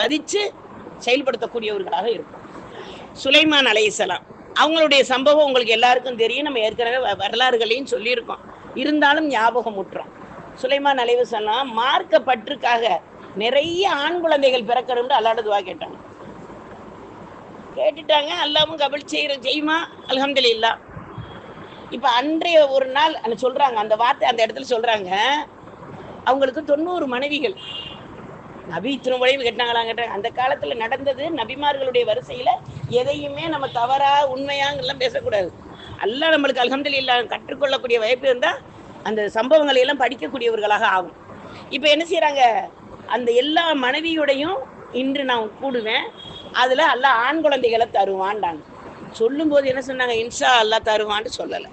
மதிச்சு செயல்படுத்தக்கூடியவர்களாக இருக்கும் சுலைமான் அலைஹிஸ்ஸலாம் அவங்களுடைய சம்பவம் உங்களுக்கு எல்லாருக்கும் தெரியும். நம்ம ஏற்கனவே வ- வரலாறுகளையும் சொல்லியிருக்கோம். இருந்தாலும் ஞாபகம் முற்றோம் சுலைமான் அலைவசலாம் மார்க்க பற்றுக்காக நிறைய ஆண் குழந்தைகள் பிறக்கணும்னு அல்லாட துவா கேட்டாங்க. கேட்டுட்டாங்க அல்லாவும் கபல் செய்கிற செய்யுமா? அல்ஹம்துலில்லாஹ் இப்ப அன்றைய ஒரு நாள் அந்த சொல்றாங்க அந்த வார்த்தை அந்த இடத்துல சொல்றாங்க. அவங்களுக்கு தொண்ணூறு மனைவிகள். நபி இத்தனை முறையும் கேட்டாங்களா கேட்டாங்க அந்த காலத்துல நடந்தது நபிமார்களுடைய வரிசையில எதையுமே நம்ம தவறா உண்மையாங்கெல்லாம் பேசக்கூடாது. அல்லாஹ் நம்மளுக்கு அல்ஹம்துலில்லாஹ் கற்றுக்கொள்ளக்கூடிய வாய்ப்பு இருந்தா அந்த சம்பவங்களை எல்லாம் படிக்கக்கூடியவர்களாக ஆகும். இப்போ என்ன செய்கிறாங்க அந்த எல்லா மனைவியோடையும் இன்று நான் கூடுவேன். அதுல அல்லாஹ் ஆண் குழந்தைகளை தருவான்டாங்க. சொல்லும்போது என்ன சொன்னாங்க? இன்ஷா அல்லாஹ் தருவான்னு சொல்லலை.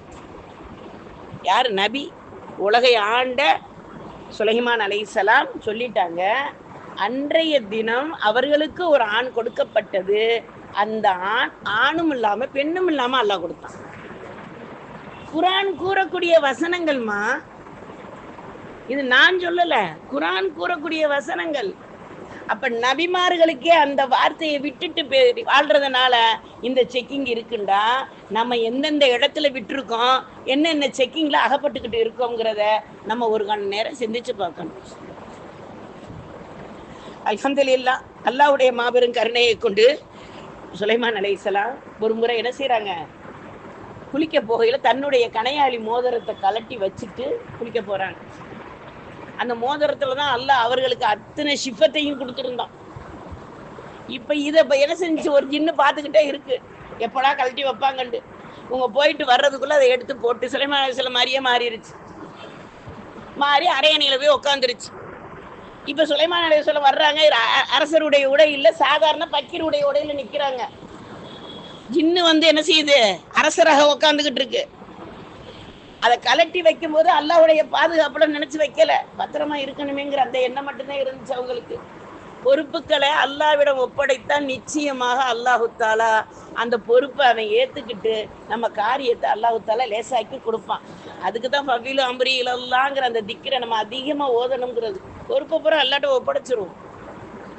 யார்? நபி. உலகை ஆண்ட சுலைமான் அலைஹிஸ்ஸலாம் சொல்லிட்டாங்க. அன்றைய தினம் அவர்களுக்கு ஒரு ஆண் கொடுக்கப்பட்டது. அந்த ஆண் ஆணும் இல்லாம பெண்ணும் இல்லாம அல்லாஹ் கொடுத்தான். குரான் கூறக்கூடிய வசனங்கள்மா? இது நான் சொல்லல. குரான் கூறக்கூடிய வசனங்கள். அப்ப நபிமார்களுக்கே அந்த வார்த்தையை விட்டுட்டு பே- வாழ்றதுனால இந்த செக்கிங் இருக்குண்டா? நம்ம எந்தெந்த இடத்துல விட்டுருக்கோம்? என்னென்ன செக்கிங்ல அகப்பட்டுக்கிட்டு இருக்கோங்கிறத நம்ம ஒரு கண் நேரம் சிந்திச்சு பார்க்கணும். அல்ஹம்துலில்லாஹ் அல்லாவுடைய மாபெரும் கருணையை கொண்டு சுலைமான் அலைசலாம் ஒரு முறை என்ன செய்கிறாங்க குளிக்க போகையில் தன்னுடைய கணையாளி மோதிரத்தை கலட்டி வச்சுட்டு குளிக்க போறாங்க. அந்த மோதிரத்துல தான் அல்லாஹ் அவர்களுக்கு அத்தனை சிஃபத்தையும் கொடுத்துருந்தான். இப்போ இதை இப்போ என்ன செஞ்சு ஒரு ஜின்னு பார்த்துக்கிட்டே இருக்கு. எப்படா கழட்டி வைப்பாங்கண்டு உங்க போயிட்டு வர்றதுக்குள்ள அதை எடுத்து போட்டு சுலைமான் அலைசலம் மாதிரியே மாறிடுச்சு மாறி அரையணையில் போய் உட்காந்துருச்சு இப்ப சுலைமான் சொல்ல வர்றாங்க அரசருடைய உடை இல்ல சாதாரண பக்கீருடைய உடையில நிக்கிறாங்க. ஜின்னு வந்து என்ன செய்யுது? அரசராக உட்காந்துக்கிட்டு இருக்கு. அதை கலட்டி வைக்கும்போது அல்லாவுடைய பாதுகாப்புல நினைச்சு வைக்கல. பத்திரமா இருக்கணுமேங்கிற அந்த எண்ணம் மட்டும்தான் இருந்துச்சு அவங்களுக்கு. பொறுப்புகளை அல்லாவிடம் ஒப்படைத்தால் நிச்சயமாக அல்லாஹு தாலா அந்த பொறுப்பை அவன் ஏத்துக்கிட்டு நம்ம காரியத்தை அல்லாஹால லேசாக்கி கொடுப்பான். அதுக்கு தான் பவிலு அம்பரி இலல்லாங்கிற அந்த திக்கரை நம்ம அதிகமா ஓதணுங்கிறது. பொறுப்பை பூரா அல்லாட்ட ஒப்படைச்சிருவோம்.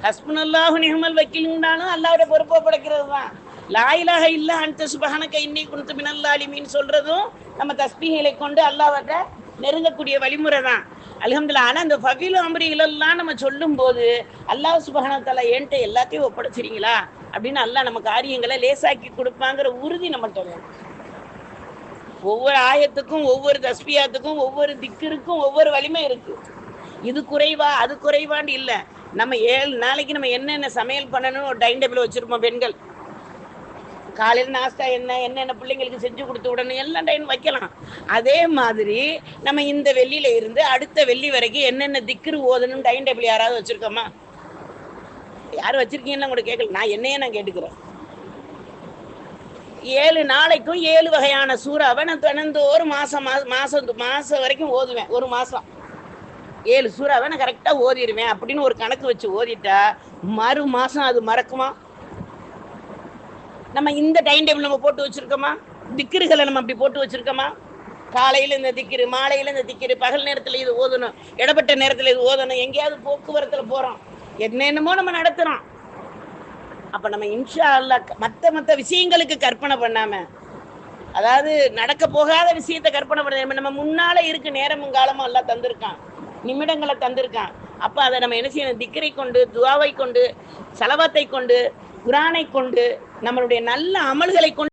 ஹஸ்பன் அல்லாஹு நிஹமல் வக்கீலுங்கனாலும் அல்லாவோட பொறுப்பை ஒப்படைக்கிறது தான் லாயிலாக இல்ல அந்த சுபஹானக இன்னி குன்து மினல்லாலிமின்னு சொல்றதும் நம்ம தஸ்பீகளை கொண்டு அல்லாவட்ட நெருங்கக்கூடிய வழிமுறை தான் அலகம்துல்லா ஆனால் அந்த ஃபவீலு அம்பரிகளெல்லாம் இலல்லாம் நம்ம சொல்லும்போது அல்லாஹ் சுபஹானத்தால ஏன்ட்டு என்கிட்ட எல்லாத்தையும் ஒப்படைச்சிரீங்களா அப்படின்னு அல்லாஹ் நம்ம காரியங்களை லேசாக்கி கொடுப்பாங்கிற உறுதி நம்மகிட்ட வேணும். ஒவ்வொரு ஆயத்துக்கும் ஒவ்வொரு தஸ்பியாத்துக்கும் ஒவ்வொரு திக்கிற்கும் ஒவ்வொரு வலிமை இருக்கு. இது குறைவா அது குறைவான்னு இல்ல. நம்ம ஏழு நாளைக்கு நம்ம என்னென்ன சமையல் பண்ணணும்னு ஒரு டைன் டேபிள் வச்சிருப்போம் பெண்கள். காலையில் நாஸ்தா என்ன என்னென்ன பிள்ளைங்களுக்கு செஞ்சு கொடுத்து விடணும் எல்லாம் டைம் வைக்கலாம். அதே மாதிரி நம்ம இந்த வெள்ளியில இருந்து அடுத்த வெள்ளி வரைக்கும் என்னென்ன திக்கிற ஓதணும் டைன் டேபிள் யாராவது வச்சிருக்கோமா? யார் வச்சிருக்கீங்கன்னு கூட கேட்கல. நான் என்னையே நான் கேட்டுக்கிறேன். ஏழு நாளைக்கும் ஏழு வகையான சூறாவை நான் தினந்தோறும் மாசம் மாசம் மாசம் வரைக்கும் ஓதுவேன். ஒரு மாசம். ஏழு சூறாவை நான் கரெக்டாக ஓதிடுவேன் அப்படின்னு ஒரு கணக்கு வச்சு ஓதிட்டா மறு மாசம் அது மறக்குமா? நம்ம இந்த டைம் டேபிள் நம்ம போட்டு வச்சிருக்கோமா? திக்கிறுகளை நம்ம அப்படி போட்டு வச்சிருக்கோமா? காலையில் இந்த திக்கிரு மாலையில் இந்த திக்கிரு பகல் நேரத்தில் இது ஓதணும் இடப்பட்ட நேரத்தில் இது ஓதணும் எங்கேயாவது போக்குவரத்தில் போகிறோம் என்னென்னமோ நம்ம நடத்துறோம். அப்ப நம்ம இன்ஷா அல்லாஹ் மத்த மத்த விஷயங்களுக்கு கற்பனை பண்ணாம அதாவது நடக்க போகாத விஷயத்தை கற்பனை பண்ண நம்ம முன்னால இருக்கு நேரமும் காலமும் எல்லாம் தந்திருக்கான். நிமிடங்களை தந்திருக்கான். அப்ப அதை நம்ம என்ன செய்யணும்? திக்கரை கொண்டு துவாவை கொண்டு செலவத்தை கொண்டு குரானை கொண்டு நம்மளுடைய நல்ல அமல்களை கொண்டு